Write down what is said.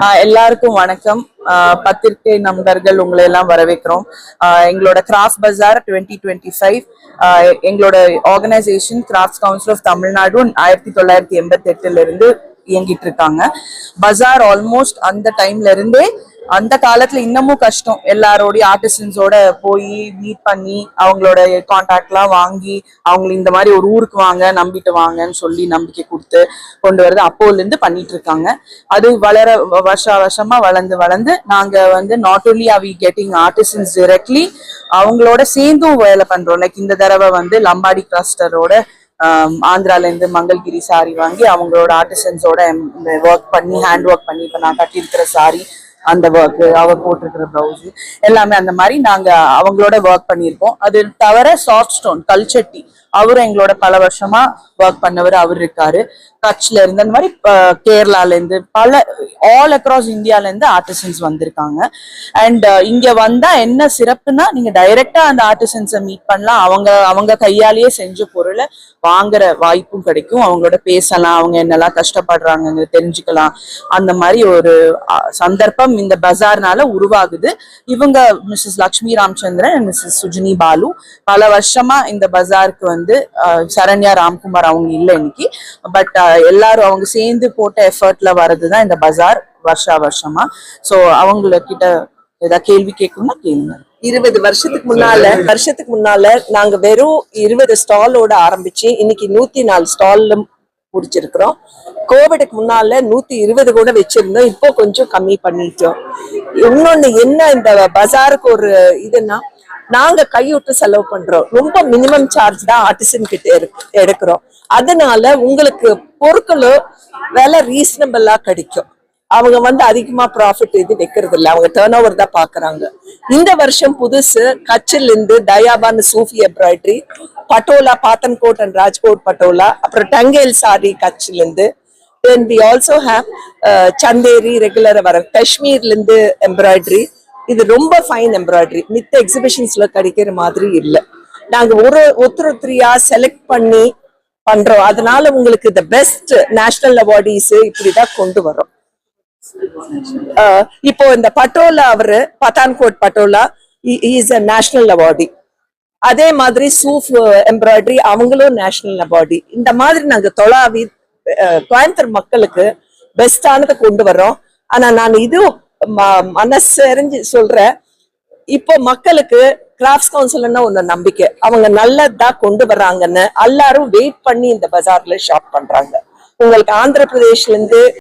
ஆஹ் எல்லாருக்கும் வணக்கம். ஆஹ் பத்திரிகை நண்பர்கள் உங்களை எல்லாம் வரவேற்கிறோம். ஆஹ் எங்களோட crafts bazaar twenty twenty five எங்களோட organisation craft council of Tamil Nadu ஆயிரத்தி தொள்ளாயிரத்தி எண்பத்தி எட்டுல இருந்து இயங்கிட்டு இருக்காங்க. பஜார் ஆல்மோஸ்ட் அந்த டைம்ல இருந்தே அந்த காலத்துல இன்னமும் கஷ்டம். எல்லாரோடய ஆர்டிசன்ஸோட போய் மீட் பண்ணி அவங்களோட கான்டாக்ட்லாம் வாங்கி அவங்களை இந்த மாதிரி ஒரு ஊருக்கு வாங்க நம்பிட்டு வாங்கன்னு சொல்லி நம்பிக்கை கொடுத்து கொண்டு வரது அப்போலேருந்து பண்ணிட்டு இருக்காங்க. அது வளர வருஷ வருஷமா வளர்ந்து வளர்ந்து நாங்க வந்து not only are we getting artisans directly அவங்களோட சேர்ந்தும் வேலை பண்றோம். லைக் இந்த தடவை வந்து லம்பாடி கிளஸ்டரோட ஆந்திராலேருந்து மங்கள்கிரி சாரி வாங்கி அவங்களோட ஆர்டிசன்ஸோட ஒர்க் பண்ணி ஹேண்ட் ஒர்க் பண்ணி இப்போ நான் கட்டியிருக்கிற சாரி அந்த ஒர்க்கு அவ போட்டிருக்கிற ப்ளவுஸு எல்லாமே அந்த மாதிரி நாங்க அவங்களோட ஒர்க் பண்ணியிருக்கோம். அது தவிர சாஃப்ட் ஸ்டோன் கல்ச்சட்டி அவரும் எங்களோட பல வருஷமா ஒர்க் பண்ணவர் அவர் இருக்காரு. கட்ச்ல இருந்து அந்த மாதிரி கேரளால இருந்து பல ஆல் அக்ராஸ் இந்தியால இருந்து ஆர்டிசன்ஸ் வந்திருக்காங்க. அண்ட் இங்க வந்தா என்ன சிறப்புனா நீங்க டைரக்டா அந்த ஆர்டிசன்ஸை மீட் பண்ணலாம். அவங்க அவங்க கையாலேயே செஞ்ச பொருளை வாங்குற வாய்ப்பும் கிடைக்கும். அவங்களோட பேசலாம் அவங்க என்னெல்லாம் கஷ்டப்படுறாங்க தெரிஞ்சுக்கலாம். அந்த மாதிரி ஒரு சந்தர்ப்பம் இந்த பஜார்னால உருவாகுது. இவங்க மிஸ்ஸஸ் லக்ஷ்மி ராமச்சந்திரன் மிஸ்ஸஸ் சுஜினி பாலு பல வருஷமா இந்த பஜாருக்கு வந்து அஹ், சரண்யா ராம்குமார் அவங்க இல்லை இன்னைக்கு. பட் எல்லாரும் அவங்க சேர்ந்து போட்ட எஃபர்ட்ல வர்றதுதான் இந்த பஜார் வருஷா வருஷமா. சோ அவங்கள கிட்ட ஏதாவது கேள்வி கேட்கணும்னா கேளுங்க. இருபது வருஷத்துக்கு முன்னால வருஷத்துக்கு முன்னால நாங்க வெறும் இருபது ஸ்டாலோட ஆரம்பிச்சு இன்னைக்கு நூத்தி நாலு ஸ்டால்ல முடிச்சிருக்கிறோம். கோவிடுக்கு முன்னால நூத்தி இருபது கூட வச்சிருந்தோம் இப்போ கொஞ்சம் கம்மி பண்ணிட்டோம். இன்னொன்னு என்ன இந்த பஜாருக்கு ஒரு இதுன்னா நாங்க கைவிட்டு செலவு பண்றோம். ரொம்ப மினிமம் சார்ஜ் தான் ஆர்டிசன் கிட்ட எடுக்கிறோம். அதனால உங்களுக்கு பொருட்களும் விலை ரீசனபிளா கிடைக்கும். அவங்க வந்து அதிகமா ப்ராஃபிட் இது வைக்கிறது இல்லை. அவங்க டேர்ன் ஓவர் தான் பாக்குறாங்க. இந்த வருஷம் புதுசு கச்சில் இருந்து தயாபான் சூஃபி எம்ப்ராய்டரி பட்டோலா பாத்தன்கோட் அண்ட் ராஜ்கோட் பட்டோலா அப்புறம் டங்கேல் சாரி கச்சில் இருந்து then we also have Chanderi ரெகுலரா வர காஷ்மீர்ல இருந்து எம்ப்ராய்டரி இது ரொம்ப ஃபைன் எம்ப்ராய்டரி மித்த எக்ஸிபிஷன்ஸ்ல கிடைக்கிற மாதிரி இல்ல. நாங்க ஒரு ஒருத்தர் ஒருத்தரியா செலக்ட் பண்ணி பண்றோம். அதனால உங்களுக்கு த பெஸ்ட் நேஷனல் அவார்டிஸ் இப்படிதான் கொண்டு வரோம் இப்போ இந்த பட்டோலா அவரு Pathankot Patola is a national awardee அதே மாதிரி சூஃப் எம்ப்ராய்டரி அவங்களும் நேஷனல் அவார்டி இந்த மாதிரி நாங்க தொலாவி கோயம்புத்தூர் மக்களுக்கு பெஸ்டானதை கொண்டு வர்றோம். ஆனா நான் இது மனசெறிஞ்சு சொல்றேன் இப்போ மக்களுக்கு கிராஃப்ட்ஸ் கவுன்சில்னா ஒன்று நம்பிக்கை. அவங்க நல்லதா கொண்டு வர்றாங்கன்னு எல்லாரும் வெயிட் பண்ணி இந்த பஜார்ல ஷாப் பண்றாங்க. உங்களுக்கு ஆந்திர பிரதேஷ்ல இருந்து